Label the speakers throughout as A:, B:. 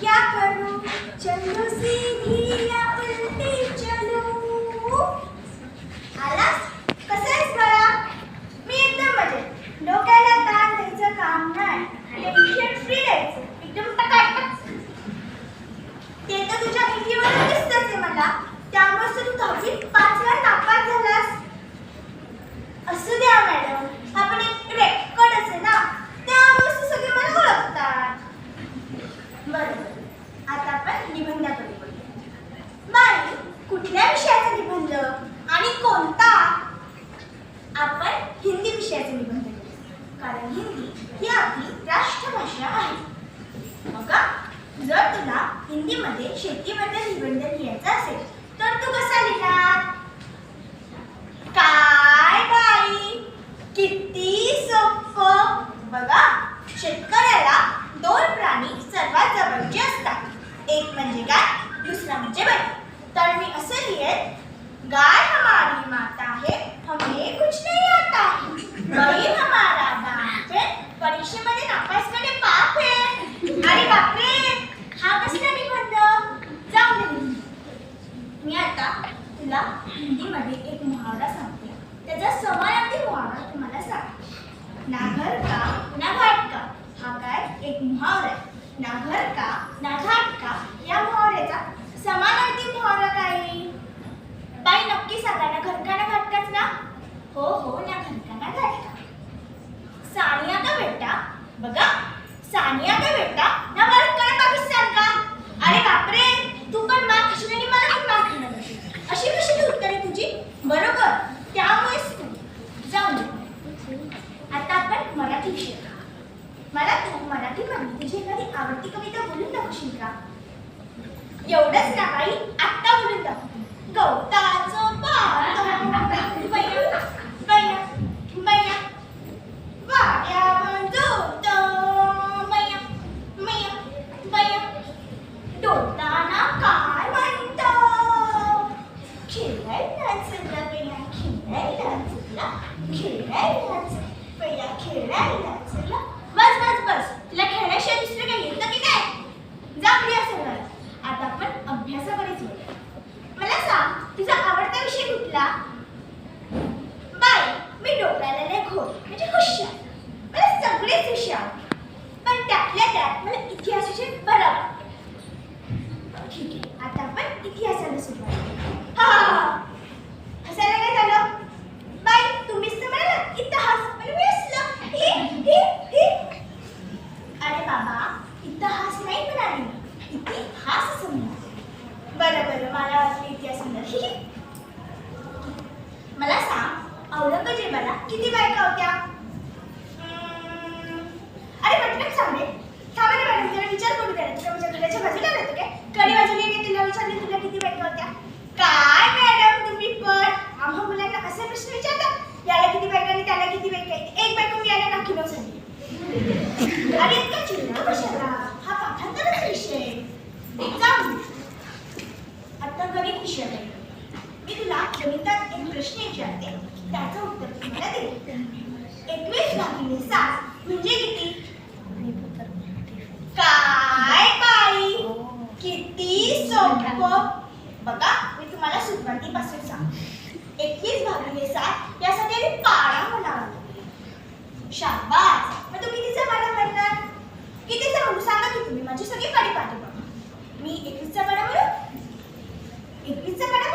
A: क्या करूं चलो सीधी या उल्टी चलूं आलास कसं आहेस बाळा मी एकदम मजेत डोक्याला ताण द्यायचं काम नाही टेन्शन फ्री द्यायचं एकदम टकाटक ते तर तुझ्या हिंदीवर दिसतच आहे मला त्यामुळे तर तू दहावीत पाच वेळा नापास झालास असू द्या मॅडम आपण एक रेकॉर्ड असे ना त्यामुळे सगळे मला ओळखतात बरं आता आपण निबंधाकडे बोलूया बाई कुठल्या विषयाचा निबंध आणि कोणता आपण हिंदी विषयाचा निबंध केले कारण हिंदी ही आपली राष्ट्रभाषा आहे. बघा जर तुला हिंदीमध्ये शेतीबद्दल निबंध लिहायचा असेल तर तू कसा लिहिणार? काय बाई? किती सोप बघा शेतकऱ्याला दोन प्राणी सर्वात जवळचे असतात. एक म्हणजे गाय दुसरा म्हणजे बैल. तर मी असं लिहेन गाय हमारी माता है हमें कुछ नहीं आता है बैल हमारा बाप है परीक्षेमध्ये नापास करणे पाप है अरे बापरे हा कसला निबंध जाऊ दे निबंध. मी आता तुला हिंदीमध्ये एक मुहावरा सांगते. त्याचा समानार्थी मुहावरा तुम्हाला सांग नाघर का नाघाट का हा काय? एक मुहावरा आहे. नाघर का ना घाट का या मुहावऱ्याचा समानार्थी मुहावरा काय येईल? बाई नक्की सांगा ना घर का ना घाट काच ना हो हो ना घर का ना घाट का सानिया का बेटा बघा सानिया का बेटा ना भारत का ना पाकिस्तान का अरे बापरे तू पण मार खाशील आणि मला पण मार खाणार असेल. अशी कशी उत्तरे तुझी बरोबर त्यामुळेच तू जाऊ दे आता आपण मराठी विषय मला तू मराठी मराठीमध्ये तुझी एखादी आवडती कविता बोलून दाखवशील का? एवढंच ना बाई? आत्ता बोलून दाखव गवताचं पान. बया बया बया वाड्यावर जोत. बया बया बया डोलताना काय म्हणतो? खेळायला चला बया खेळायला चला खेळायला चला बया खेळायला चला बस बस बस तुला खेळाशिवाय दुसरं काही येतं की काय जा प्रिया सगळं आता आपण अभ्यासाकडे जाऊया मला सांग तुझा आवडता विषय कुठला? बाय मी डोक्याला लय घोर म्हणजे हुशार मला सगळेच विषय आवडतात. पण त्यातल्या त्यात मला इतिहासाचे बरं वाटते. ठीक आहे आता आपण इतिहासाला सुरुवात करू. हा हा, हा हसायला काय झालं बाई तुम्हीच तर म्हणाला इतिहास आणि मी हसलं हे हे हे अरे बाबा इतिहास नाही म्हणाले मी. इतिहास असं म्हणाले बरं बरं मला वाटलं इतिहास म्हणाले मला सांग औरंगजेबाला किती बायका होत्या हम्म, अरे पटकन सांग रे थांबा रे मॅडम जरा विचार करू द्या तुला माझ्या घराच्या बाजूला राहतो काय कडी वाजवली मी तुला विचारले तुला किती बायका होत्या काय मॅडम तुम्ही पण आम्हा मुलांना असे प्रश्न विचारता याला किती बायका आणि त्याला किती बायका आहेत? एक बायको मी याला नाकी नऊ सांगली अरे इतका चिडला कशाला हा पाठांतरच विषय जाऊ आता गणित विषय आहे मी तुला गणितात एक प्रश्न विचारते त्याचं उत्तर तू मला दे एकवीस भागिले सात म्हणजे किती काय बाई किती सोपं बघा मी तुम्हाला सुरुवातीपासून सांग एकवीस भागिले सात यासाठी आधी पाडा म्हणावा शाबास मग तू कितीचा पाडा म्हणणार किती म्हणू सांगा की तुम्ही. माझी सगळी पाठी पाठवा. मी एकवीसचा पाडा म्हणू एकवीसचा पाडा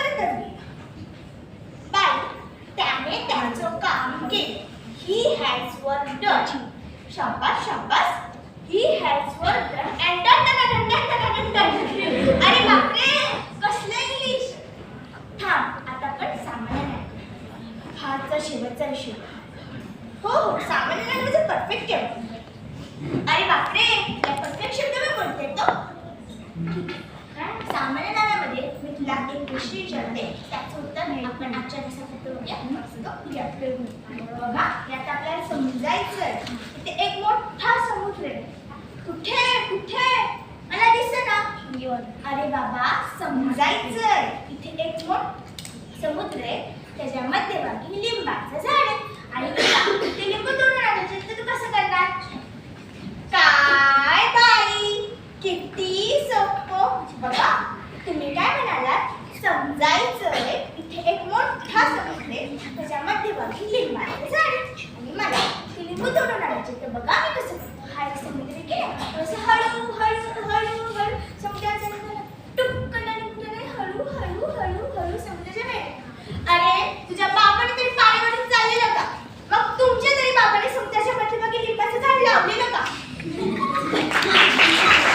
A: त्याचं काम केलं ही हॅज वर डन शाबास शाबास. He has well done and done done done done done done अरे बापरे कसलं इंग्लिश थांब आता पण सामान्य नाही हाचा शेवटचा विषय हो हो सामान्य नाही म्हणजे परफेक्ट केलं. अरे बापरे या परफेक्ट शब्द मी बोलते तो सामान्य नाण्यामध्ये मी तुला एक प्रश्न विचारते. आपण आजच्या यात आपल्याला समजायचंय. इथे एक मोठा समुद्र आहे. कुठे? कुठे? मला दिसत ना. अरे बाबा समजायचंय. इथे एक मोठ समुद्र आहे. त्याच्या मध्यभागी लिंबाचं झाड आहे. आणि ते लिंबू तोडून आणायचे तर तू कसं करणार? काय बाई? किती सोपं. बघा तुम्ही काय म्हणालात? समजायचंय. इथे एक मोठा समुद्र त्याच्या मध्यभागी लिंबाचं झाड आणि मला ते लिंबू तोडून आणायचे तर बघा मी कसं हा एक समुद्र केला असं हळू हळू